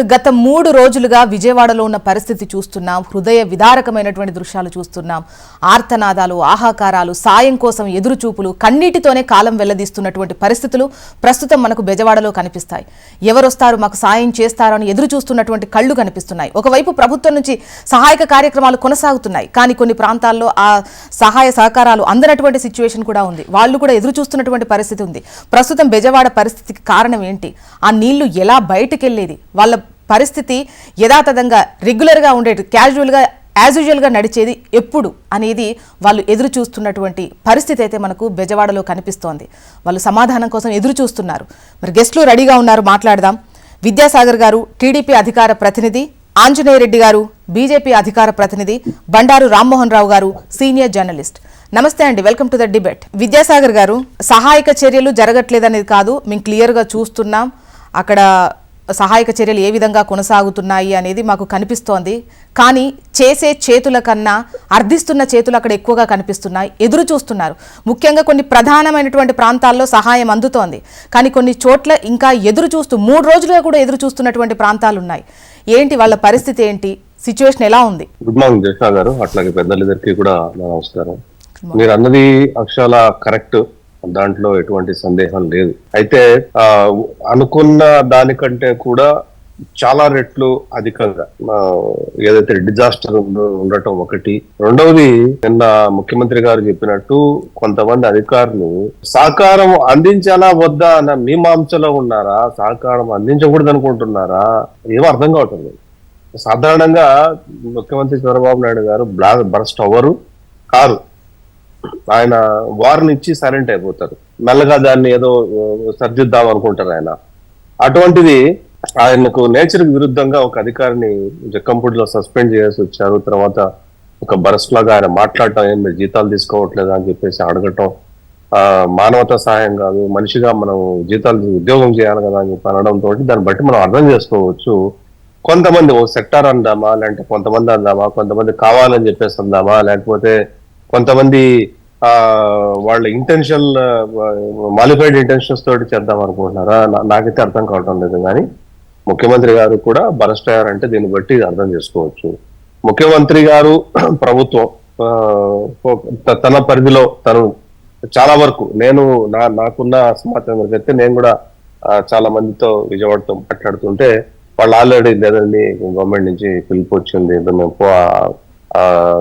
గత మూడు రోజులుగా విజయవాడలో ఉన్న పరిస్థితి చూస్తున్నాం. హృదయ విదారకమైనటువంటి దృశ్యాలు చూస్తున్నాం. ఆర్తనాదాలు ఆహాకారాలు సాయం కోసం ఎదురుచూపులు కన్నీటితోనే కాలం వెల్లదీస్తున్నటువంటి పరిస్థితులు ప్రస్తుతం మనకు బెజవాడలో కనిపిస్తాయి. ఎవరొస్తారు మాకు సాయం చేస్తారని ఎదురు చూస్తున్నటువంటి కళ్ళు కనిపిస్తున్నాయి. ఒకవైపు ప్రభుత్వం నుంచి సహాయక కార్యక్రమాలు కొనసాగుతున్నాయి. కానీ కొన్ని ప్రాంతాల్లో ఆ సహాయ సహకారాలు అందనటువంటి సిచ్యువేషన్ కూడా ఉంది. వాళ్ళు కూడా ఎదురు చూస్తున్నటువంటి పరిస్థితి ఉంది. ప్రస్తుతం బెజవాడ పరిస్థితికి కారణం ఏంటి? ఆ నీళ్ళు ఎలా బయటికి వాళ్ళ పరిస్థితి యథాతథంగా రెగ్యులర్గా ఉండేది క్యాజువల్గా యాజ్ యూజువల్గా నడిచేది ఎప్పుడు అనేది వాళ్ళు ఎదురు చూస్తున్నటువంటి పరిస్థితి అయితే మనకు బెజవాడలో కనిపిస్తోంది. వాళ్ళు సమాధానం కోసం ఎదురు చూస్తున్నారు. మరి గెస్ట్లు రెడీగా ఉన్నారు మాట్లాడదాం. విద్యాసాగర్ గారు టీడీపీ అధికార ప్రతినిధి ఆంజనేయ రెడ్డి గారు బీజేపీ అధికార ప్రతినిధి బండారు రామ్మోహన్ రావు గారు సీనియర్ జర్నలిస్ట్. నమస్తే అండి welcome to the debate Vidyasagar garu సహాయక చర్యలు జరగట్లేదనేది కాదు మేము క్లియర్గా చూస్తున్నాం. అక్కడ సహాయక చర్యలు ఏ విధంగా కొనసాగుతున్నాయి అనేది మాకు కనిపిస్తోంది. కానీ చేసే చేతుల కన్నా అర్థిస్తున్న చేతులు అక్కడ ఎక్కువగా కనిపిస్తున్నాయి. ఎదురు చూస్తున్నారు. ముఖ్యంగా కొన్ని ప్రధానమైనటువంటి ప్రాంతాల్లో సహాయం అందుతోంది. కానీ కొన్ని చోట్ల ఇంకా ఎదురు చూస్తూ మూడు రోజులుగా కూడా ఎదురు చూస్తున్నటువంటి ప్రాంతాలు ఉన్నాయి. ఏంటి వాళ్ళ పరిస్థితి ఏంటి? సిచ్యువేషన్ ఎలా ఉంది? గుడ్ మార్నింగ్ జషా గారు. అట్లాగే పెద్దలిద్దరికి కూడా నమస్కారం. మీరు అన్నది అక్షరాల కరెక్ట్. దాంట్లో ఎటువంటి సందేహం లేదు. అయితే అనుకున్న దానికంటే కూడా చాలా రెట్లు అధికంగా. ఏదైతే డిజాస్టర్ ఉండటం ఒకటి. రెండవది నిన్న ముఖ్యమంత్రి గారు చెప్పినట్టు కొంతమంది అధికారులు సహకారం అందించాలా వద్దా అన్న మీమాంసలో ఉన్నారా? సహకారం అందించకూడదు అనుకుంటున్నారా? ఏమో అర్థం కావట్లేదు సాధారణంగా ముఖ్యమంత్రి చంద్రబాబు నాయుడు గారు బ్లాక్ బరస్ట్ అవ్వరు కారు. ఆయన వార్ని ఇచ్చి సైలెంట్ అయిపోతారు. మెల్లగా దాన్ని ఏదో సర్దిద్దాం అనుకుంటారు ఆయన. అటువంటిది ఆయనకు నేచర్ విరుద్ధంగా ఒక అధికారిని జక్కంపూడిలో సస్పెండ్ చేసి వచ్చారు. తర్వాత ఒక బరస్ట్ లాగా ఆయన మాట్లాడటం ఏం మీరు జీతాలు తీసుకోవట్లేదా? అని చెప్పేసి అడగటం ఆ మానవతా సహాయం కాదు మనిషిగా మనం జీతాలు ఉద్యోగం చేయాలి కదా అని చెప్పి అనడంతో తోటి దాన్ని బట్టి మనం అర్థం చేసుకోవచ్చు. కొంతమంది ఓ సెక్టార్ అందామా లేదంటే కొంతమంది అందామా కొంతమంది కావాలని చెప్పేసి అందామా లేకపోతే కొంతమంది వాళ్ళ ఇంటెన్షన్ మాలిఫైడ్ ఇంటెన్షన్స్ తోటి చేద్దాం అనుకుంటున్నారా? నాకైతే అర్థం కావటం లేదు కానీ ముఖ్యమంత్రి గారు కూడా బరస్ట్ అయ్యారంటే దీన్ని బట్టి అర్థం చేసుకోవచ్చు. ముఖ్యమంత్రి గారు ప్రభుత్వం తన పరిధిలో తను చాలా వరకు నేను నా నాకున్న సమాచారం అయితే నేను కూడా చాలా మందితో విజయవాడతో మాట్లాడుతుంటే వాళ్ళు ఆల్రెడీ లేదండి గవర్నమెంట్ నుంచి పిలుపు వచ్చింది మేము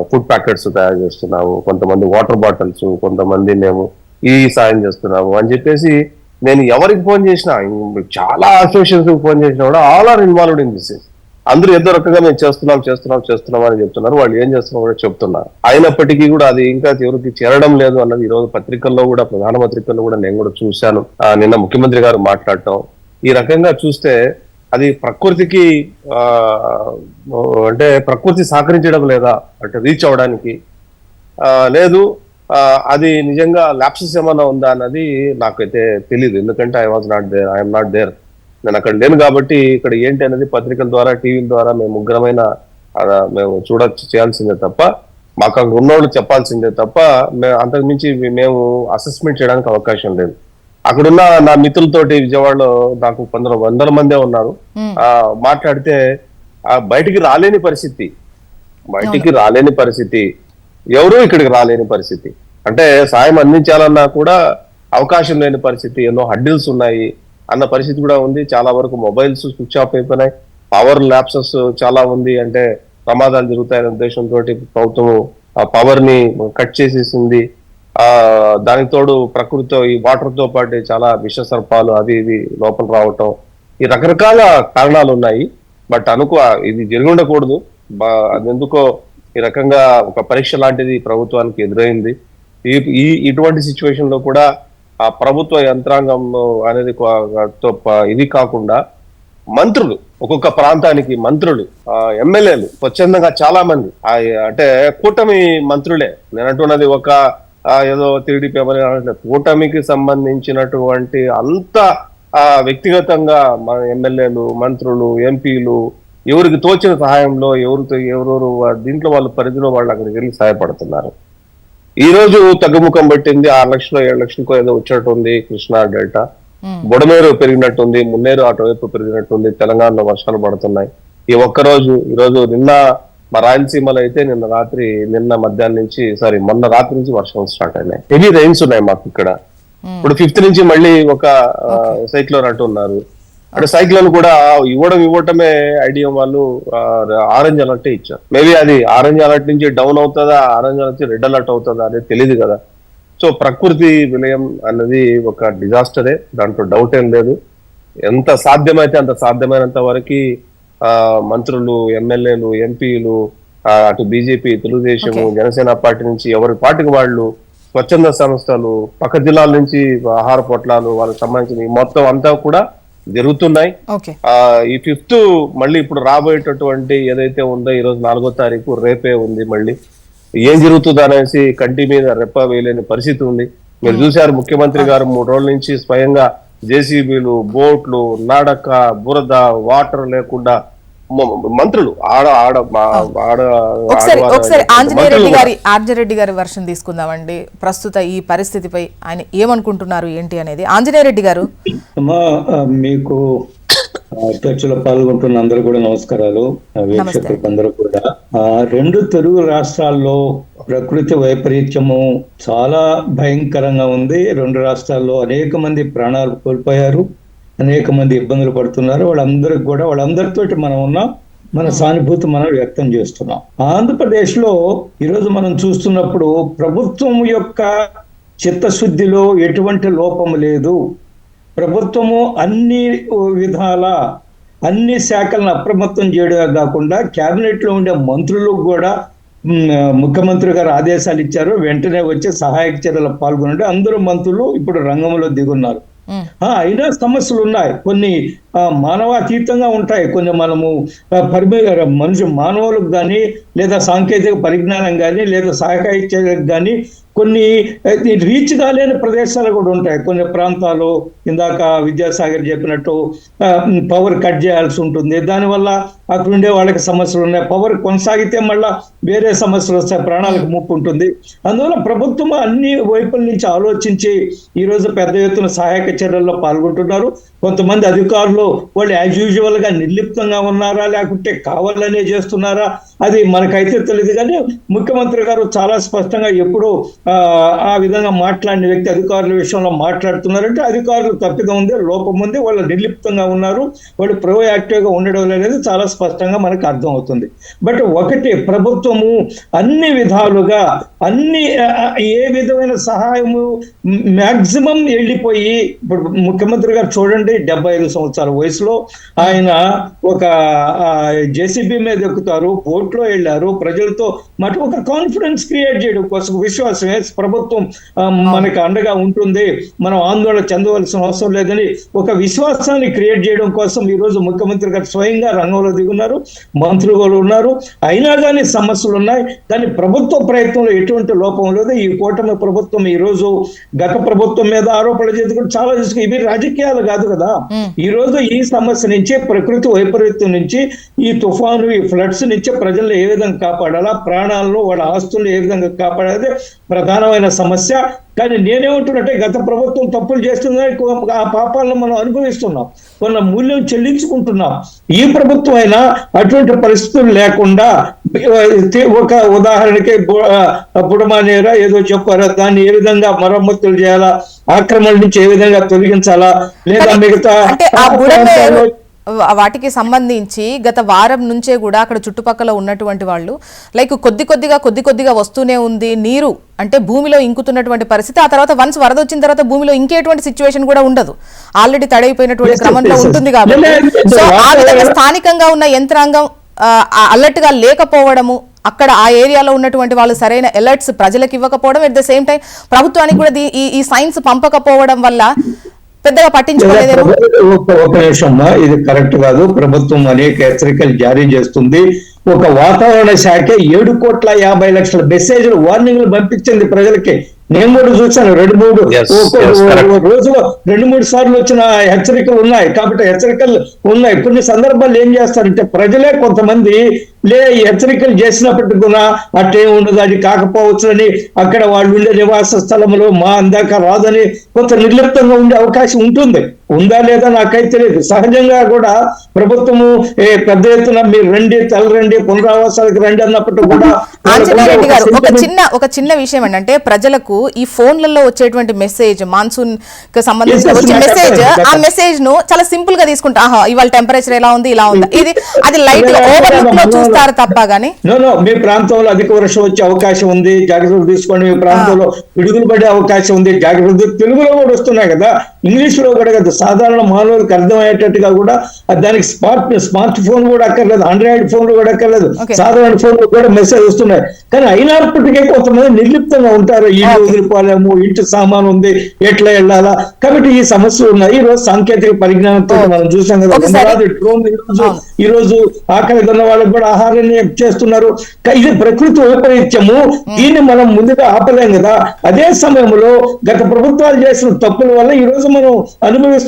ఫుడ్ ప్యాకెట్స్ తయారు చేస్తున్నాము కొంతమంది వాటర్ బాటిల్స్ కొంతమంది మేము ఈ సాయం చేస్తున్నాము అని చెప్పేసి నేను ఎవరికి ఫోన్ చేసినా చాలా అసోసియేషన్స్ ఫోన్ చేసినా కూడా all are involved in this అందరూ ఏదో రకంగా మేము చేస్తున్నాం చేస్తున్నాం చేస్తున్నాం అని చెప్తున్నారు. వాళ్ళు ఏం చేస్తున్నాం కూడా చెప్తున్నారు. అయినప్పటికీ కూడా అది ఇంకా ఎవరికి చేరడం లేదు అన్నది ఈ రోజు పత్రికల్లో కూడా ప్రధాన పత్రికల్లో కూడా నేను కూడా చూశాను. నిన్న ముఖ్యమంత్రి గారు మాట్లాడటం. ఈ రకంగా చూస్తే అది ప్రకృతికి అంటే ప్రకృతి సహకరించడం లేదా అంటే రీచ్ అవడానికి లేదు అది నిజంగా ల్యాప్సెస్ ఏమైనా ఉందా అన్నది నాకైతే తెలియదు ఎందుకంటే I was not there I'm not there నేను అక్కడ లేను కాబట్టి ఇక్కడ ఏంటి అనేది పత్రికల ద్వారా టీవీల ద్వారా మేము ముగ్గురమైన మేము చూడ చేయాల్సిందే తప్ప మాకు అక్కడ ఉన్నోళ్ళు చెప్పాల్సిందే తప్ప మే- అంతకుమించి మేము అసెస్మెంట్ చేయడానికి అవకాశం లేదు. అక్కడున్న నా మిత్రులతోటి విజయవాడలో నాకు కొందరు వందల మందే ఉన్నారు. ఆ మాట్లాడితే ఆ బయటికి రాలేని పరిస్థితి. బయటికి రాలేని పరిస్థితి. ఎవరు ఇక్కడికి రాలేని పరిస్థితి. అంటే సాయం అందించాలన్నా కూడా అవకాశం లేని పరిస్థితి. ఎన్నో హడ్డిల్స్ ఉన్నాయి అన్న పరిస్థితి కూడా ఉంది. చాలా వరకు మొబైల్స్ స్విచ్ ఆఫ్ అయిపోయినాయి. పవర్ ల్యాప్సెస్ చాలా ఉంది. అంటే ప్రమాదాలు జరుగుతాయనే ఉద్దేశంతో ప్రభుత్వం ఆ పవర్ని కట్ చేసేసింది. దానికి తోడు ప్రకృతితో ఈ వాటర్తో పాటు చాలా విష సర్పాలు అది ఇది లోపల రావటం. ఈ రకరకాల కారణాలు ఉన్నాయి. బట్ అనుకో ఇది జరిగి ఉండకూడదు. అదెందుకో అది ఎందుకో ఈ రకంగా ఒక పరీక్ష లాంటిది ప్రభుత్వానికి ఎదురైంది. ఈ ఈ ఇటువంటి సిచ్యువేషన్లో కూడా ఆ ప్రభుత్వ యంత్రాంగం అనేది ఇది కాకుండా మంత్రులు ఒక్కొక్క ప్రాంతానికి మంత్రులు ఆ, ఎమ్మెల్యేలు స్వచ్ఛందంగా చాలా మంది అంటే కూటమి మంత్రులే. నేను అంటున్నది ఒక ఏదో టీడీపీ ఎవరు అనట్లేదు. కూటమికి సంబంధించినటువంటి అంత ఆ, వ్యక్తిగతంగా మన ఎమ్మెల్యేలు మంత్రులు ఎంపీలు ఎవరికి తోచిన సహాయంలో ఎవరితో ఎవరెవరు దీంట్లో వాళ్ళ పరిధిలో వాళ్ళు అక్కడికి వెళ్ళి సహాయపడుతున్నారు. ఈ రోజు తగ్గుముఖం పట్టింది ఆరు లక్షలు ఏడు లక్షలకో ఏదో వచ్చేట్టు ఉంది కృష్ణా డెల్టా. బుడమేరు పెరిగినట్టుంది మున్నేరు అటువైపు పెరిగినట్టుంది తెలంగాణలో వర్షాలు పడుతున్నాయి. ఈ ఒక్క రోజు ఈ రోజు నిన్న మా రాయలసీమలో అయితే నిన్న రాత్రి నిన్న మధ్యాహ్నం నుంచి సారీ మొన్న రాత్రి నుంచి వర్షం స్టార్ట్ అయినాయి. హెవీ రైన్స్ ఉన్నాయి మాకు ఇక్కడ. ఇప్పుడు ఫిఫ్త్ నుంచి మళ్ళీ ఒక సైక్లోన్ అంటున్నారు అంటే సైక్లోన్ కూడా ఇవ్వడం ఇవ్వటమే ఐడియా వాళ్ళు ఆరెంజ్ అలర్ట్ ఇచ్చారు. మేబీ అది ఆరెంజ్ అలర్ట్ నుంచి డౌన్ అవుతుందా ఆరెంజ్ అలర్ట్ నుంచి రెడ్ అలర్ట్ అవుతుందా అనేది తెలియదు కదా. సో ప్రకృతి విలయం అన్నది ఒక డిజాస్టరే దాంట్లో డౌట్ ఏం లేదు. ఎంత సాధ్యమైతే అంత సాధ్యమైనంత వరకు మంత్రులు ఎమ్మెల్యేలు ఎంపీలు అటు బీజేపీ తెలుగుదేశం జనసేన పార్టీ నుంచి ఎవరి పార్టీకి వాళ్ళు స్వచ్ఛంద సంస్థలు పక్క జిల్లాల నుంచి ఆహార పొట్లాలు వాళ్ళకి సంబంధించిన మొత్తం అంతా కూడా జరుగుతున్నాయి. ఈ ఫిఫ్త్ మళ్ళీ ఇప్పుడు రాబోయేటటువంటి ఏదైతే ఉందో ఈ రోజు నాలుగో తారీఖు రేపే ఉంది మళ్ళీ. ఏం జరుగుతుంది అనేసి కంటి మీద రెప్ప వేయలేని పరిస్థితి ఉంది. మీరు చూశారు ముఖ్యమంత్రి గారు మూడు రోజుల నుంచి స్వయంగా జేసీబీలు బోట్లు నడక బురద వాటర్ లేకుండా మంత్రులు ఆడ ఆడ ఆడ ఒకసారి ఒకసారి. గారి ఆంజనేయ రెడ్డి గారి వర్షం తీసుకుందామండి. ప్రస్తుత ఈ పరిస్థితిపై ఆయన ఏమనుకుంటున్నారు ఏంటి అనేది? ఆంజనేయ రెడ్డి గారు. మీకు చర్చలో పాల్గొంటున్న అందరూ కూడా నమస్కారాలు వీక్షకులకు అందరూ కూడా. ఆ, రెండు తెలుగు రాష్ట్రాల్లో ప్రకృతి వైపరీత్యము చాలా భయంకరంగా ఉంది. రెండు రాష్ట్రాల్లో అనేక మంది ప్రాణాలు కోల్పోయారు అనేక మంది ఇబ్బందులు పడుతున్నారు. వాళ్ళందరికి కూడా వాళ్ళందరితోటి మనం ఉన్నాం మన సానుభూతి మనం వ్యక్తం చేస్తున్నాం. ఆంధ్రప్రదేశ్లో ఈరోజు మనం చూస్తున్నప్పుడు ప్రభుత్వం యొక్క చిత్తశుద్ధిలో ఎటువంటి లోపము లేదు. ప్రభుత్వము అన్ని విధాల అన్ని శాఖలను అప్రమత్తం చేయడమే కాకుండా కేబినెట్లో ఉండే మంత్రులకు కూడా ముఖ్యమంత్రి గారు ఆదేశాలు ఇచ్చారు. వెంటనే వచ్చి సహాయక చర్యలు పాల్గొనండి. అందరూ మంత్రులు ఇప్పుడు రంగంలో దిగున్నారు. అయినా సమస్యలు ఉన్నాయి. కొన్ని మానవాతీతంగా ఉంటాయి. కొన్ని మనము పరిమి మనుషు మానవులకు కానీ లేదా సాంకేతిక పరిజ్ఞానం కానీ లేదా సహాయక కానీ కొన్ని రీచ్ కాలేని ప్రదేశాలు కూడా ఉంటాయి. కొన్ని ప్రాంతాలు ఇందాక విద్యాసాగర్ చెప్పినట్టు పవర్ కట్ చేయాల్సి ఉంటుంది. దానివల్ల అక్కడ ఉండే వాళ్ళకి సమస్యలు ఉన్నాయి. పవర్ కొనసాగితే మళ్ళా వేరే సమస్యలు వస్తాయి. ప్రాణాలకు ముప్పు ఉంటుంది. అందువల్ల ప్రభుత్వం అన్ని వైపుల నుంచి ఆలోచించి ఈ రోజు పెద్ద ఎత్తున సహాయక చర్యల్లో పాల్గొంటున్నారు. కొంతమంది అధికారులు వాళ్ళు యాజ్ యూజువల్గా నిర్లిప్తంగా ఉన్నారా లేకుంటే కావాలనే చేస్తున్నారా? అది మనకైతే తెలియదు కానీ ముఖ్యమంత్రి గారు చాలా స్పష్టంగా ఎప్పుడు ఆ, విధంగా మాట్లాడిన వ్యక్తి అధికారుల విషయంలో మాట్లాడుతున్నారంటే అధికారులు తప్పిదం ఉంది లోపం ఉంది వాళ్ళు నిర్లిప్తంగా ఉన్నారు వాళ్ళు ప్రోయాక్టివ్గా ఉండడం అనేది చాలా స్పష్టంగా మనకు అర్థమవుతుంది. బట్ ఒకటి ప్రభుత్వము అన్ని విధాలుగా అన్ని ఏ విధమైన సహాయము మ్యాక్సిమం వెళ్ళిపోయి ఇప్పుడు ముఖ్యమంత్రి గారు చూడండి డెబ్బై ఐదు సంవత్సరాలు వయసులో ఆయన ఒక జేసీబీ మీద ఎక్కుతారు బోట్లో వెళ్ళారు ప్రజలతో మాట ఒక కాన్ఫిడెన్స్ క్రియేట్ చేయడం కోసం విశ్వాసం ప్రభుత్వం మనకి అండగా ఉంటుంది. మనం ఆందోళన చెందవలసిన అవసరం లేదని ఒక విశ్వాసాన్ని క్రియేట్ చేయడం కోసం ఈ రోజు ముఖ్యమంత్రి గారు స్వయంగా రంగంలో దిగున్నారు మంత్రులు ఉన్నారు. అయినా కానీ సమస్యలు ఉన్నాయి. కానీ ప్రభుత్వ ప్రయత్నంలో ఎటువంటి లోపం లేదు. ఈ కూటమి ప్రభుత్వం ఈ రోజు గత ప్రభుత్వం మీద ఆరోపణలు చేసుకుంటూ చాలా ఇవి రాజకీయాలు కాదు కదా. ఈ రోజు ఈ సమస్య నుంచి ప్రకృతి వైపరీత్యం నుంచి ఈ తుఫాను ఈ ఫ్లడ్స్ నుంచి ప్రజల్ని ఏ విధంగా కాపాడాలా? ప్రాణాలను వాళ్ళ ఆస్తులను ఏ విధంగా కాపాడాలి? ప్రధానమైన సమస్య కానీ నేనేమంటున్నట్టే గత ప్రభుత్వం తప్పులు చేస్తుందని ఆ పాపాలను మనం అనుభవిస్తున్నాం. కొన్న మూల్యం చెల్లించుకుంటున్నాం. ఈ ప్రభుత్వం అయినా అటువంటి పరిస్థితులు లేకుండా ఒక ఉదాహరణకి బుడమానేరా ఏదో చెప్పారా? దాన్ని ఏ విధంగా మరమ్మతులు చేయాలా? ఆక్రమణ నుంచి ఏ విధంగా తొలగించాలా? లేదా మిగతా అంటే వాటికి సంబంధించి గత వారం నుంచే కూడా అక్కడ చుట్టుపక్కల ఉన్నటువంటి వాళ్ళు లైక్ కొద్ది కొద్దిగా కొద్ది కొద్దిగా వస్తూనే ఉంది నీరు. అంటే భూమిలో ఇంకుతున్నటువంటి పరిస్థితి. ఆ తర్వాత వన్స్ వరద వచ్చిన తర్వాత భూమిలో ఇంకేటువంటి సిచ్యువేషన్ కూడా ఉండదు. ఆల్రెడీ తడైపోయినటువంటి క్రమంలో. ఉంటుంది కాబట్టి. సో ఆ విధంగా స్థానికంగా ఉన్న యంత్రాంగం అలర్ట్గా లేకపోవడము అక్కడ ఆ ఏరియాలో ఉన్నటువంటి వాళ్ళు సరైన అలర్ట్స్ ప్రజలకు ఇవ్వకపోవడం ఎట్ ద సేమ్ టైం ప్రభుత్వానికి కూడా ఈ ఈ సైన్స్ పంపకపోవడం వల్ల పెద్దగా పట్టించుకోలేదేమో. ఒక నిమిషం ఇది కరెక్ట్ కాదు. ప్రభుత్వం అనేక హెచ్చరికలు జారీ చేస్తుంది. ఒక వాతావరణ శాఖ ఏడు కోట్ల యాభై లక్షల మెసేజ్లు వార్నింగ్లు పంపించింది ప్రజలకి. నేను కూడా చూశాను రెండు మూడు. రోజులో రెండు మూడు సార్లు వచ్చిన హెచ్చరికలు ఉన్నాయి. కాబట్టి హెచ్చరికలు ఉన్నాయి. కొన్ని సందర్భాలు ఏం చేస్తారంటే ప్రజలే కొంతమంది లే హెచ్చరికలు చేసినప్పటికీ కూడా అట్టే ఉండదు అది కాకపోవచ్చునని అక్కడ వాళ్ళు ఉండే నివాస స్థలంలో మా అందాక రాదని కొంత నిర్లిప్తంగా ఉండే అవకాశం ఉంటుంది. ఉందా లేదా నాకైతే తెలియదు సహజంగా కూడా ప్రభుత్వము ఏ పెద్ద ఎత్తున మీరు రండి తలరండి పునరావాసాలకు రండి అన్నప్పటికీ కూడా గారు ఒక చిన్న ఒక చిన్న విషయం ఏంటంటే ప్రజలకు ఈ ఫోన్లలో వచ్చేటువంటి మెసేజ్ మాన్సూన్కి సంబంధించిన వచ్చే మెసేజ్. ఆ మెసేజ్ను చాలా సింపుల్గా తీసుకుంటా. ఆహా ఇవాళ టెంపరేచర్ ఎలా ఉంది ఇలా ఉంది. ఇది అది లైట్గా ఓవర్ లుక్లో చూస్తారు తప్ప గానీ. నో నో మీ ప్రాంతంలో అధిక వర్షం వచ్చే అవకాశం ఉంది జాగ్రత్తలు తీసుకోండి మీ ప్రాంతంలో పిడుగులు పడే అవకాశం ఉంది జాగ్రత్తలు తెలుగులో కూడా వస్తున్నాయి కదా ఇంగ్లీష్లో కూడా కదా సాధారణ మానవులకు అర్థమయ్యేటట్టుగా కూడా దానికి స్మార్ట్ స్మార్ట్ ఫోన్ కూడా అక్కర్లేదు ఆండ్రాయిడ్ ఫోన్ కూడా అక్కర్లేదు. సాధారణ ఫోన్ కూడా మెసేజ్ వస్తున్నాయి కానీ అయినప్పటికీ కొంతమంది నిర్లిప్తంగా ఉంటారు ఇల్లు. వదిలిపోలేము ఇంటి సామాన్ ఉంది ఎట్లా వెళ్ళాలా కాబట్టి ఈ సమస్యలు ఉన్నాయి ఈ రోజు సాంకేతిక పరిజ్ఞానంతో. మనం చూసాం కదా డ్రోన్ ఈ రోజు అవును. ఈ రోజు ఆకలి ఉన్న వాళ్ళకి కూడా ఆహారాన్ని చేస్తున్నారు ఇది ప్రకృతి వైపరీత్యము దీన్ని మనం ముందుగా ఆపలేం కదా అదే సమయంలో గత ప్రభుత్వాలు చేసిన తప్పుల వల్ల ఈ రోజు మనం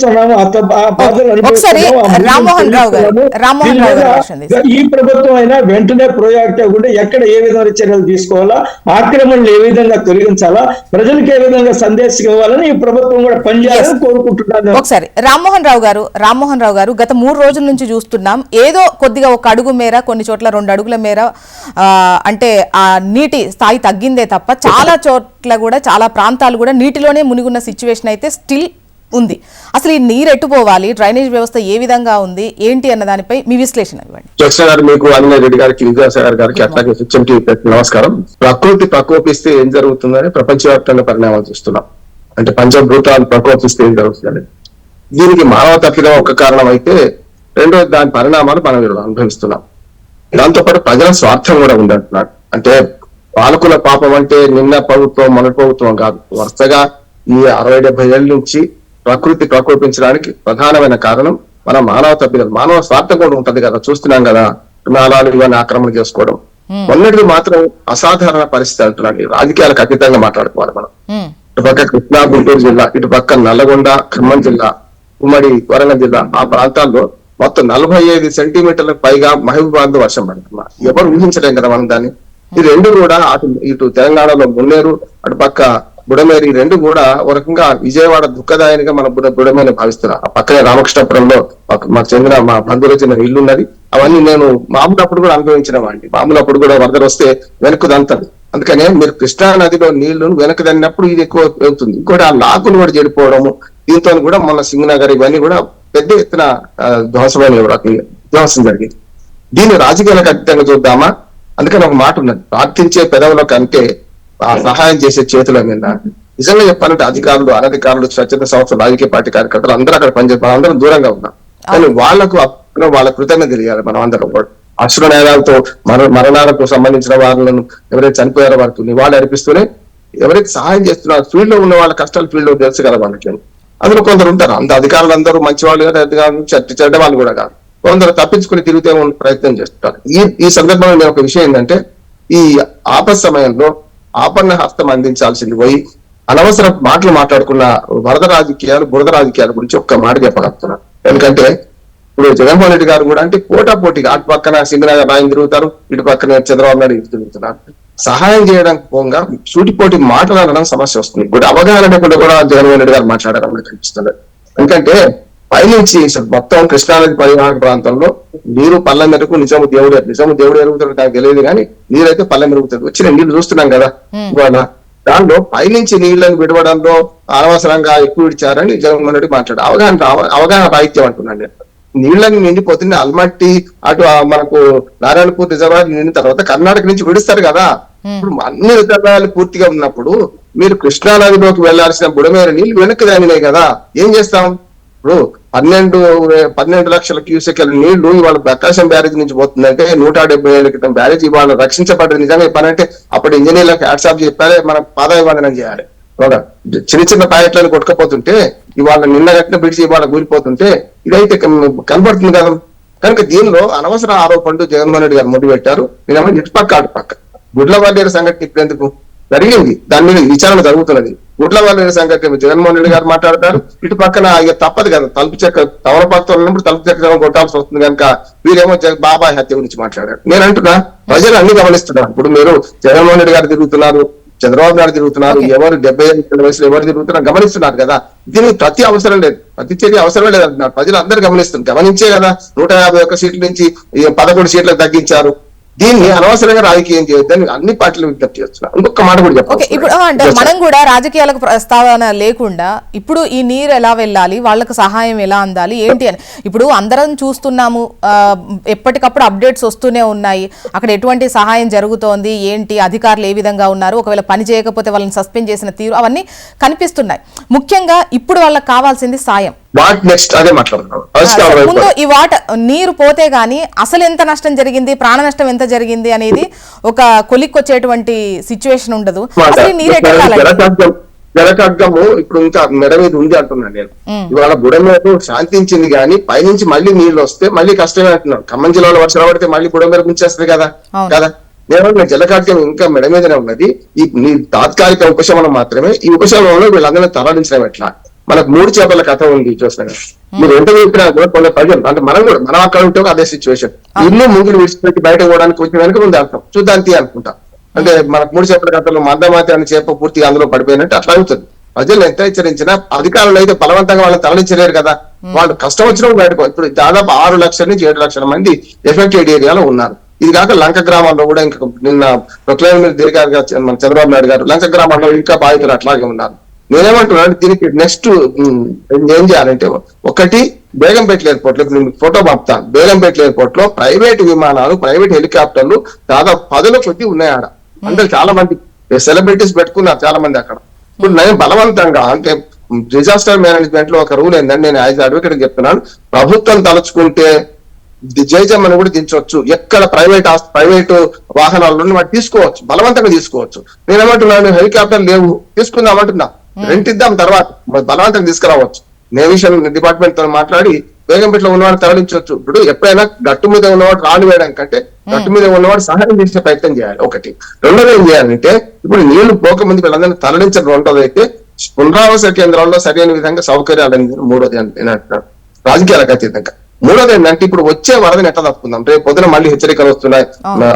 అనుభవిస్తున్నాము ఒకసారి రామ్మోహన్ రావు గారు-. రామ్మోహన్ రావు గారు. ఈ ప్రభుత్వం అయినా వెంటనే ప్రొయాక్టివ్ ఉంటే ఎక్కడ ఏ విధమైన చర్యలు తీసుకోవాలా ఆక్రమణలు ఏ విధంగా తొలగించాలా ప్రజలకు ఏ విధంగా సందేశం ఇవ్వాలని ఈ ప్రభుత్వం కూడా పనిచేయాలని కోరుకుంటున్నాను ఒకసారి రామ్మోహన్ రావు గారు రామ్మోహన్ రావు గారు గత మూడు రోజుల నుంచి చూస్తున్నాం ఏదో కొద్దిగా ఒక అడుగు మేర కొన్ని చోట్ల రెండు అడుగుల మేర అంటే ఆ నీటి స్థాయి తగ్గిందే తప్ప చాలా చోట్ల కూడా చాలా ప్రాంతాలు కూడా నీటిలోనే మునిగున్న సిచ్యువేషన్ అయితే స్టిల్ ఉంది. అసలు ఈ నీరు ఎట్టుపోవాలి? డ్రైనేజ్ వ్యవస్థ ఏ విధంగా ఉంది? ఏంటి అన్న దానిపై మీ విశ్లేషణ ఇవ్వండి. గారు మీకు అనిల్ రెడ్డి గారికి విద్యాసాగర్ గారికి అట్లాగే నమస్కారం. ప్రకృతి ప్రకోపిస్తే ఏం జరుగుతుందని ప్రపంచవ్యాప్తంగా పరిణామాలు చూస్తున్నాం. అంటే పంచభూతాలు ప్రకోపిస్తే ఏం జరుగుతుందని. దీనికి మానవ తప్పిదం ఒక కారణం అయితే రెండో దాని పరిణామాలు మనం అనుభవిస్తున్నాం. దాంతోపాటు ప్రజల స్వార్థం కూడా ఉంది అంటున్నాడు అంటే పాలకుల పాపం అంటే నిన్న ప్రభుత్వం మొదటి ప్రభుత్వం కాదు. వరుసగా ఈ అరవై డెబ్బై ఏళ్ళ నుంచి ప్రకృతి ప్రకోపించడానికి ప్రధానమైన కారణం మన మానవ తప్పిదం మానవ స్వార్థం కూడా ఉంటది కదా చూస్తున్నాం కదా నాలాలు ఇవన్నీ ఆక్రమణ చేసుకోవడం. మొన్నటిది మాత్రం అసాధారణ పరిస్థితి అంటున్నాడు ఈ రాజకీయాలకు అతీతంగా మాట్లాడుకోవాలి మనం. ఉమ్, ఇటు పక్క కృష్ణా గుంటూరు జిల్లా ఇటు పక్క నల్లగొండ ఖమ్మం జిల్లా ఉమ్మడి వరంగల్ జిల్లా ఆ ప్రాంతాల్లో మొత్తం నలభై ఐదు సెంటీమీటర్లకు పైగా మహబూబాద్లో వర్షం పడుతున్నా ఎవరు ఊహించలేం కదా మనం దాన్ని. ఈ రెండు కూడా అటు ఇటు తెలంగాణలో మున్నేరు అటు పక్క బుడమేరు ఈ రెండు కూడా ఒక రకంగా విజయవాడ దుఃఖదాయనిగా మన బుడ బుడమేరు భావిస్తున్నా ఆ పక్కనే రామకృష్ణపురంలో మాకు- చెందిన మా బంధువులు చెందిన ఇల్లు ఉన్నది అవన్నీ నేను మామూలప్పుడు కూడా అనుభవించిన వాడిని. మామూలప్పుడు కూడా వరదలు వస్తే వెనక్కు దంతది అందుకనే మీరు కృష్ణా నదిలో నీళ్ళు వెనక దన్నప్పుడు ఇది ఎక్కువ అవుతుంది ఇంకోటి ఆ లాకులు కూడా చెడిపోవడము దీంతో కూడా మన సింగనగర్ ఇవన్నీ కూడా పెద్ద ఎత్తున ధ్వంసమైన ధ్వంసం జరిగింది. దీన్ని రాజకీయాలకు అతీతంగా చూద్దామా? అందుకని ఒక మాట ఉన్నది. ప్రార్థించే పెదవుల కంటే ఆ సహాయం చేసే చేతుల మీద. నిజంగా చెప్పాలంటే అధికారులు అనధికారులు స్వచ్ఛత సంస్థలు రాజకీయ పార్టీ కార్యకర్తలు అందరూ అక్కడ పనిచేస్తారు అందరం దూరంగా ఉన్నాం. కానీ వాళ్ళకు వాళ్ళ కృతజ్ఞత తెలియాలి మనం అందరం కూడా. అశ్రు నేరాలతో మర మరణాలకు సంబంధించిన వాళ్ళను ఎవరైతే చనిపోయారో వారికి నివాళి అర్పిస్తూనే ఎవరైతే సహాయం చేస్తున్నారో ఫీల్డ్లో ఉన్న వాళ్ళ కష్టాలు ఫీల్డ్లో తెలుసు కదా వాళ్ళకి అందులో కొందరు ఉంటారు. అంత అధికారులు అందరూ మంచి వాళ్ళు కాదు అధికారులు చెడ్డ చెడ్డ వాళ్ళు కూడా కాదు. కొందరు తప్పించుకుని తిరిగితే ప్రయత్నం చేస్తుంటారు ఈ ఈ సందర్భంలో నేను ఒక విషయం ఏంటంటే ఈ ఆపత్ సమయంలో ఆపన్న హస్తం అందించాల్సింది పోయి అనవసర మాటలు మాట్లాడుకున్న వరద రాజకీయాలు బురద రాజకీయాల గురించి ఒక్క మాట చెప్పగలుగుతున్నాను ఎందుకంటే ఇప్పుడు జగన్మోహన్ రెడ్డి గారు కూడా అంటే పోటా పోటీగా అటు పక్కన సింగనగర్ రాయని తిరుగుతారు ఇటు పక్కన చంద్రబాబు నాయుడు ఇటు తిరుగుతున్నారు. సహాయం చేయడానికి పోగా సూటిపోటి మాట్లాడడం సమస్య వస్తుంది. ఇప్పుడు అవగాహన లేకుండా కూడా జగన్మోహన్ రెడ్డి గారు మాట్లాడడం మనకు ఎందుకంటే పైనుంచి మొత్తం కృష్ణానది పరివాహక ప్రాంతంలో నీరు పళ్ళ మెరుగు నిజము దేవుడు నిజము దేవుడు ఎరుగుతాడు నాకు తెలియదు కానీ నీరైతే పళ్ళ మెరుగుతుంది వచ్చిన నీళ్ళు చూస్తున్నాం కదా. ఇవాళ దానిలో పైనుంచి నీళ్ళను విడవడంలో అనవసరంగా ఎక్కువ విడిచారని జగన్మోహన్ రెడ్డి మాట్లాడు అవగాహన అవ- అవగాహన రాహిత్యం అంటున్నాను నేను. నీళ్ళని నిండిపోతుంది అల్మట్టి అటు మనకు నారాయణపూర్ రిజర్వాయర్ నిండిన తర్వాత కర్ణాటక నుంచి విడుస్తారు కదా. ఇప్పుడు అన్ని రిజర్వాయర్లు పూర్తిగా ఉన్నప్పుడు మీరు కృష్ణా నదిలోకి వెళ్ళాల్సిన బుడమేర నీళ్ళు వెనక్కి దానినాయి కదా. ఏం చేస్తాం? ఇప్పుడు పన్నెండు పన్నెండు లక్షల క్యూసెక్ల నీళ్ళు ఇవాళ ప్రకాశం బ్యారేజ్ నుంచి పోతుందంటే నూట డెబ్బై ఏళ్ళ క్రితం బ్యారేజ్ ఇవాళ రక్షించబడ్డది. నిజంగా చెప్పాలంటే అప్పుడు ఇంజనీర్లకు హ్యాట్సాప్ చెప్పాలి మనం పాదాభివందనం చేయాలి. ఒక చిన్న చిన్న ప్యాకెట్లను కొట్టుకపోతుంటే ఇవాళ నిన్న కట్టిన బ్రిడ్జ్ ఇవాళ కూలిపోతుంటే ఇదైతే కనబడుతుంది కదా. కనుక దీనిలో అనవసర ఆరోపణలు జగన్మోహన్ రెడ్డి గారు మొదలు పెట్టారు నేనేమో ఇటు పక్క అటు పక్క. గుడ్ల వల్లేరు సంఘటన ఇప్పుడు ఎందుకు జరిగింది? దాని మీద విచారణ జరుగుతున్నది. గుట్ల వాళ్ళ సంగతి జగన్మోహన్ రెడ్డి గారు మాట్లాడతారు. ఇటు పక్కన ఇక తప్పదు కదా. తలుపు చెక్క తమలపాకుతో ఉన్నప్పుడు తలుపు చెక్క కొట్టాల్సి వస్తుంది కనుక వీరేమో జగ- బాబాయ్ హత్య గురించి మాట్లాడారు. నేను అంటున్నా ప్రజలు అన్ని గమనిస్తున్నారు. ఇప్పుడు మీరు జగన్మోహన్ రెడ్డి గారు తిరుగుతున్నారు చంద్రబాబు నాయుడు తిరుగుతున్నారు ఎవరు డెబ్బై ఐదు వయసులో ఎవరు తిరుగుతున్నారు గమనిస్తున్నారు కదా. దీనికి ప్రతి అవసరం లేదు. ప్రతి చర్య అవసరం లేదు అంటున్నారు ప్రజలు అందరూ గమనిస్తున్నారు. గమనించే కదా నూట యాభై ఒక్క సీట్ల నుంచి పదకొండు సీట్లకు తగ్గించారు. దీన్ని అనవసరంగా రాజకీయం చేయొద్దని అన్ని పార్టీలు విజ్ఞప్తి చేస్తున్నారు. ఇంకొక మాట కూడా ఓకే ఇప్పుడు అంటే చెప్పాలి మనం కూడా రాజకీయాలకు ప్రస్తావన లేకుండా ఇప్పుడు ఈ నీరు ఎలా వెళ్ళాలి వాళ్ళకు సహాయం ఎలా అందాలి ఏంటి అని. ఇప్పుడు అందరం చూస్తున్నాము ఎప్పటికప్పుడు అప్డేట్స్ వస్తూనే ఉన్నాయి. అక్కడ ఎటువంటి సహాయం జరుగుతోంది ఏంటి అధికారులు ఏ విధంగా ఉన్నారు ఒకవేళ పని చేయకపోతే వాళ్ళని సస్పెండ్ చేసిన తీరు అవన్నీ కనిపిస్తున్నాయి. ముఖ్యంగా ఇప్పుడు వాళ్ళకి కావాల్సింది సాయం. వాట్ నెక్స్ట్ అదే మాట్లాడుతున్నాం. ముందు ఈ వాటర్ నీరు పోతే గానీ అసలు ఎంత నష్టం జరిగింది ప్రాణ నష్టం ఎంత జరిగింది అనేది ఒక కొలిక్కొచ్చేటువంటి సిచ్యువేషన్ ఉండదు. జలఖడ్గము ఇప్పుడు ఇంకా మెడ మీద ఉంది అంటున్నాను నేను. ఇవాళ బుడ మీద శాంతించింది కానీ పైనుంచి మళ్ళీ నీళ్ళు వస్తే మళ్ళీ కష్టమే అంటున్నాను. ఖమ్మం జిల్లాలో వర్షాలు పడితే మళ్ళీ బుడ మీద ముంచేస్తుంది కదా. కదా? నేను జలఖడ్గం ఇంకా మెడ మీదనే ఉన్నది. ఈ తాత్కాలిక ఉపశమనం మాత్రమే. ఈ ఉపశమనంలో వీళ్ళందరినీ తరలించడం ఎట్లా? మనకు మూడు చేపల కథ ఉంది చూసిన మీరు ఎంత చెప్పినా కూడా కొన్ని ప్రజలు అంటే మనం కూడా మనం అక్కడ ఉంటే అదే సిచ్యువేషన్ ఇల్లు ముందులు విడిచిపెట్టి బయట పోవడానికి వచ్చిన వెనక ముందు అర్థం. చూద్దాం తీ అనుకుంటా. అంటే మనకు మూడు చేపల కథలో మందమాతి అనే చేప పూర్తిగా అందులో పడిపోయినట్టు అట్లా అవుతుంది. ప్రజలు ఎంత హెచ్చరించినా అధికారులు అయితే బలవంతంగా వాళ్ళని తరలించలేరు కదా. వాళ్ళు కష్టం వచ్చినప్పుడు బయటకు ఇప్పుడు దాదాపు ఆరు లక్షల నుంచి ఏడు లక్షల మంది ఎఫెక్టెడ్ ఏరియాలో ఉన్నారు. ఇది కాక లంక గ్రామంలో కూడా ఇంకా నిన్న ప్రొక్లైన్ మీద దిగారు మన చంద్రబాబు నాయుడు గారు లంక గ్రామంలో ఇంకా బాధితులు అట్లాగే ఉన్నారు. నేనేమంటున్నాను దీనికి నెక్స్ట్ ఏం చేయాలంటే ఒకటి బేగంపేట ఎయిర్పోర్ట్లో నేను ఫోటో పంపుతాను. బేగంపేట ఎయిర్పోర్ట్లో ప్రైవేట్ విమానాలు ప్రైవేట్ హెలికాప్టర్లు దాదాపు పదుల కొద్ది ఉన్నాయి ఆడ. అంటే చాలా మంది సెలబ్రిటీస్ పెట్టుకున్నారు చాలా మంది అక్కడ. ఇప్పుడు నేను బలవంతంగా అంటే డిజాస్టర్ మేనేజ్మెంట్లో ఒక రూల్ ఏంటంటే నేను యాజ్ అడ్వకేట్ చెప్తున్నాను ప్రభుత్వం తలుచుకుంటే జైజమ్మని కూడా దించవచ్చు. ఎక్కడ ప్రైవేట్ ప్రైవేట్ వాహనాల్లో వాటి తీసుకోవచ్చు బలవంతంగా తీసుకోవచ్చు. నేను ఏమంటున్నాను హెలికాప్టర్ లేవు తీసుకుందాం అంటున్నా. రెంట్ ఇద్దాం తర్వాత. మరి బలవంతంగా తీసుకురావచ్చు. నేవిషన్ డిపార్ట్మెంట్తో మాట్లాడి బేగంపేటలో ఉన్నవాడు తరలించవచ్చు. ఇప్పుడు ఎప్పుడైనా గట్టు మీద ఉన్నవాడు రాని వేయడం కంటే గట్టు మీద ఉన్నవాడు సహాయం చేసే ప్రయత్నం చేయాలి. ఒకటి. రెండోది ఏం చేయాలంటే ఇప్పుడు నీళ్ళు పోకముందు వీళ్ళందరినీ తరలించడం రెండోది అయితే పునరావాస కేంద్రాల్లో సరైన విధంగా సౌకర్యాలు అనేది మూడోది అని నేను అంటున్నాను. రాజకీయాలకు అతీతంగా మూడోది ఏంటంటే ఇప్పుడు వచ్చే వరదని ఎట్లా తప్పుకుందాం? రేపు పొద్దున మళ్ళీ హెచ్చరికలు వస్తున్నాయి.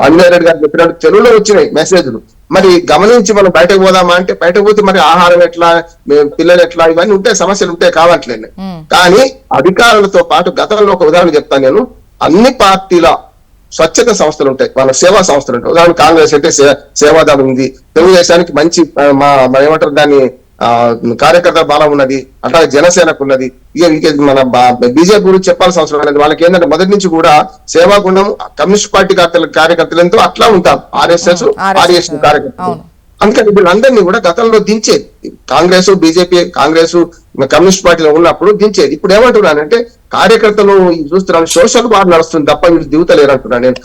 అన్వేరెడ్డి గారు చెప్పినట్టు చెరువులో వచ్చినాయి మెసేజ్లు. మరి గమనించి మనం బయటకు పోదామా అంటే బయటకు పోతే మరి ఆహారం ఎట్లా పిల్లలు ఎట్లా ఇవన్నీ ఉంటాయి సమస్యలు ఉంటాయి కావట్లేదు. కానీ అధికారులతో పాటు గతంలో ఒక ఉదాహరణ చెప్తాను నేను. అన్ని పార్టీల స్వచ్ఛత సంస్థలు ఉంటాయి. వాళ్ళ సేవా సంస్థలు ఉంటాయి. ఉదాహరణ కాంగ్రెస్ అంటే సే- సేవాదళం ఉంది. తెలుగుదేశానికి మంచి మా ఏమంటారు దాన్ని? కార్యకర్త బలం ఉన్నది అట్లాగే జనసేనకు ఉన్నది. ఇక మన బీజేపీ గురించి చెప్పాల్సిన అవసరం లేదు. వాళ్ళకి ఏంటంటే మొదటి నుంచి కూడా సేవా గుణం కమ్యూనిస్ట్ పార్టీ కార్యకర్తలు కార్యకర్తలతో అట్లా ఉంటారు. ఆర్ఎస్ఎస్ ఆర్ఎస్ కార్యకర్తలు. అందుకని వీళ్ళందరినీ కూడా గతంలో దించేది. కాంగ్రెస్ బీజేపీ కాంగ్రెస్ కమ్యూనిస్ట్ పార్టీలో ఉన్నప్పుడు దించేది. ఇప్పుడు ఏమంటున్నానంటే కార్యకర్తలు చూస్తున్నాను సోషల్ వార్ నడుస్తుంది తప్ప వీళ్ళు దిగుతలేరు అంటున్నాను నేను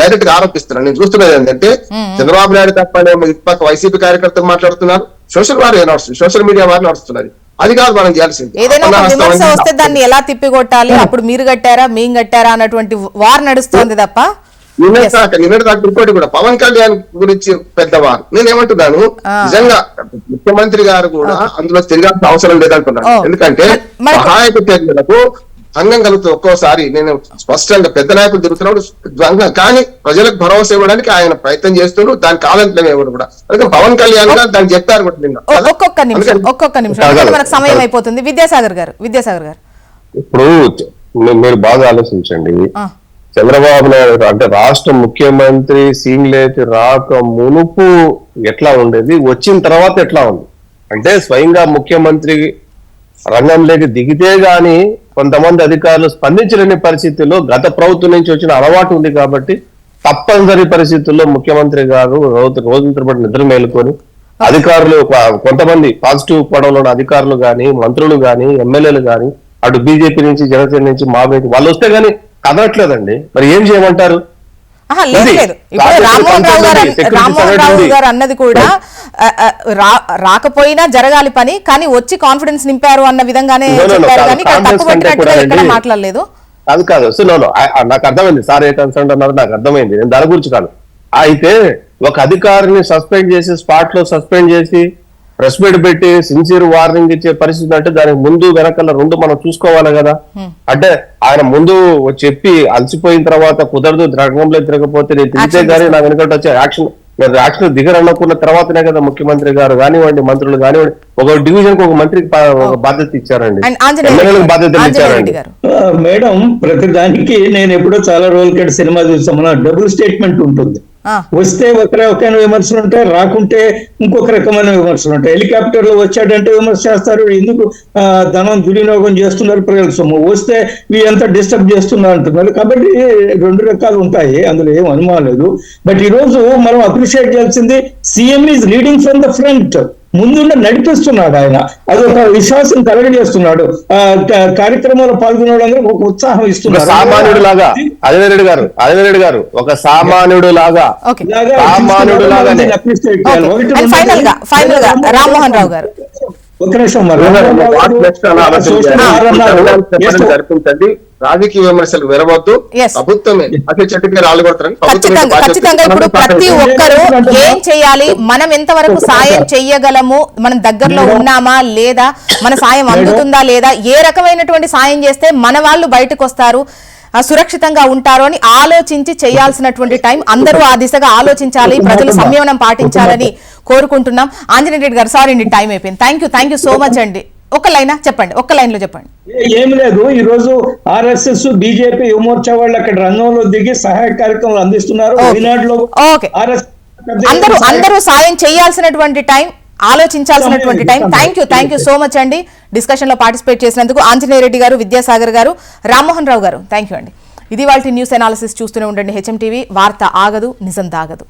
డైరెక్ట్గా ఆరోపిస్తున్నాను. నేను చూస్తున్నది ఏంటంటే చంద్రబాబు నాయుడు తప్ప ఇటుపక్క వైసీపీ కార్యకర్తలు మాట్లాడుతున్నారు. సోషల్ వార్ నడుస్తుంది సోషల్ మీడియా వార్ నడుస్తున్నది. అది కాదు మనం చేయాల్సింది. ఏదైనా విమర్శ వస్తే దాన్ని ఎలా తిప్పికొట్టాలి? అప్పుడు మీరు కట్టారా మేం కట్టారా అన్నటువంటి వార్ నడుస్తోంది తప్ప? నిన్న దాకా నిన్న దాకా ఇంకోటి కూడా పవన్ కళ్యాణ్ గురించి పెద్దవారు. నేను ఏమంటున్నాను నిజంగా ముఖ్యమంత్రి గారు కూడా అందులో తిరగాల్సిన అవసరం లేదంటున్నాను. ఎందుకంటే సహాయక చర్యలకు భంగం కలుగుతుంది ఒక్కోసారి. నేను స్పష్టంగా పెద్ద నాయకులు తిరుగుతున్నాడు ద్వంద్వ- కానీ ప్రజలకు భరోసా ఇవ్వడానికి ఆయన ప్రయత్నం చేస్తున్నాడు దాని కాలంలో ఎవరు కూడా. అందుకని పవన్ కళ్యాణ్ గారు దాన్ని చెప్పారు కూడా నిన్న. ఒక్కొక్క నిమిషం ఒక్కొక్క నిమిషం. మనకు సమయం అయిపోతుంది. విద్యాసాగర్ గారు విద్యాసాగర్ గారు. ఇప్పుడు మీరు బాగా ఆలోచించండి. చంద్రబాబు నాయుడు అంటే రాష్ట్ర ముఖ్యమంత్రి సీన్లేకి రాక మునుపు ఎట్లా ఉండేది? వచ్చిన తర్వాత ఎట్లా ఉంది? అంటే స్వయంగా ముఖ్యమంత్రి రంగంలోకి దిగితే గాని కొంతమంది అధికారులు స్పందించలేని పరిస్థితుల్లో గత ప్రభుత్వం నుంచి వచ్చిన అలవాటు ఉంది కాబట్టి తప్పనిసరి పరిస్థితుల్లో ముఖ్యమంత్రి గారు రోజు రోజు తరబడి నిద్ర మేలుకొని అధికారులు కొంతమంది పాజిటివ్ పడవలో ఉన్న అధికారులు కానీ మంత్రులు కానీ ఎమ్మెల్యేలు కానీ అటు బీజేపీ నుంచి జనసేన నుంచి మాబేకి వాళ్ళు వస్తే గానీ కదలట్లేదండి. మరి ఏం చేయమంటారు? రామ్మోహన్ రావు గారు అన్నది కూడా రాకపోయినా జరగాలి పని కానీ వచ్చి కాన్ఫిడెన్స్ నింపారు అన్న విధంగానే. మాట్లాడలేదు. కాదు కాదు. సో నో నాకు అర్థమైంది. సార్ ఏ కన్సర్న్ అన్నారు నాకు అర్థమైంది. నేను దాని గురించి కాదు. అయితే ఒక అధికారిని సస్పెండ్ చేసి స్పాట్లో సస్పెండ్ చేసి ప్రెస్ మీట్ పెట్టి సిన్సియర్ వార్నింగ్ ఇచ్చే పరిస్థితి అంటే దానికి ముందు వెనకాల రెండు మనం చూసుకోవాలి కదా. అంటే ఆయన ముందు చెప్పి అలసిపోయిన తర్వాత కుదరదు రంగంలో తిరగకపోతే నేను తిరిగితే గానీ నా వెనకటి వచ్చే యాక్షన్ మీరు యాక్షన్ దిగరనుకున్న తర్వాతనే కదా ముఖ్యమంత్రి గారు కానివ్వండి మంత్రులు కానివ్వండి ఒక డివిజన్కి ఒక మంత్రికి బాధ్యత ఇచ్చారండి. ఎమ్మెల్యేలకు బాధ్యతలు ఇచ్చారండి. మేడం ప్రతి దానికి నేను ఎప్పుడో చాలా రోజుల క్రితం సినిమా చూసాం. మన డబుల్ స్టేట్మెంట్ ఉంటుంది. వస్తే ఒక రకమైన విమర్శలు ఉంటాయి రాకుంటే ఇంకొక రకమైన విమర్శలు ఉంటాయి హెలికాప్టర్లో వచ్చాడంటే విమర్శ చేస్తారు. ఎందుకు? ధనం దుర్వినియోగం చేస్తున్నారు ప్రజల సొమ్ము. వస్తే ఇవి ఎంత డిస్టర్బ్ చేస్తున్నారు అంటున్నారు. కాబట్టి రెండు రకాలు ఉంటాయి. అందులో ఏం అనుమానం లేదు. బట్ ఈ రోజు మనం అప్రిషియేట్ చేయాల్సింది CM is leading from the front. ముందుండి నడిపిస్తున్నాడు ఆయన. అది ఒక విశ్వాసం కలగజేస్తున్నాడు కార్యక్రమంలో పాల్గొనే వాళ్ళందరూ ఒక ఉత్సాహం ఇస్తున్నారు. సామాన్యుడు లాగా అరవింద్ రెడ్డి గారు అరవింద్ రెడ్డి గారు ఒక సామాన్యుడు లాగా సామాన్యుడు లాగానే. రెండు ఫైనల్గా ఫైనల్గా రామ్మోహన్ రావు గారు. ఒక నిమిషం జరిపించండి రాజకీయ విమర్శలు వినవద్దు. ప్రభుత్వమే. కొడతారని ప్రభుత్వం ఖచ్చితంగా ఇప్పుడు ప్రతి. ఒక్కరు ఏం చేయాలి? మనం ఎంతవరకు సాయం చెయ్యగలము? మనం దగ్గరలో ఉన్నామా? లేదా మన సాయం అందుతుందా లేదా? ఏ రకమైనటువంటి సాయం చేస్తే మన వాళ్ళు బయటకు వస్తారు సురక్షితంగా ఉంటారు అని ఆలోచించి చేయాల్సినటువంటి టైం అందరూ ఆ దిశగా ఆలోచించాలి ప్రజలు సంయమనం పాటించాలని కోరుకుంటున్నాం. ఆంజనేయ రెడ్డి గారు సారీ అండి టైం అయిపోయింది. Thank you thank you so much అండి. ఒక లైనా చెప్పండి ఒక్క లైన్లో చెప్పండి ఏమి లేదు. ఈ రోజు ఆర్ఎస్ఎస్ బీజేపీ యువమోర్చా వాళ్ళు అక్కడ రంగంలో దిగి సహాయ కార్యక్రమాలు అందిస్తున్నారు. అందరూ అందరూ సాయం చేయాల్సినటువంటి time ఆలోచించాల్సినటువంటి time thank you thank you so much అండి. డిస్కషన్లో పార్టిసిపేట్ చేసినందుకు ఆంజనేయ రెడ్డి గారు విద్యాసాగర్ గారు రామ్మోహన్ రావు గారు. థ్యాంక్ యూ అండి. ఇది వాళ్ళ న్యూస్ అనాలిసిస్ చూస్తూనే ఉండండి. హెచ్ఎం టీవీ వార్త ఆగదు నిజం దాగదు.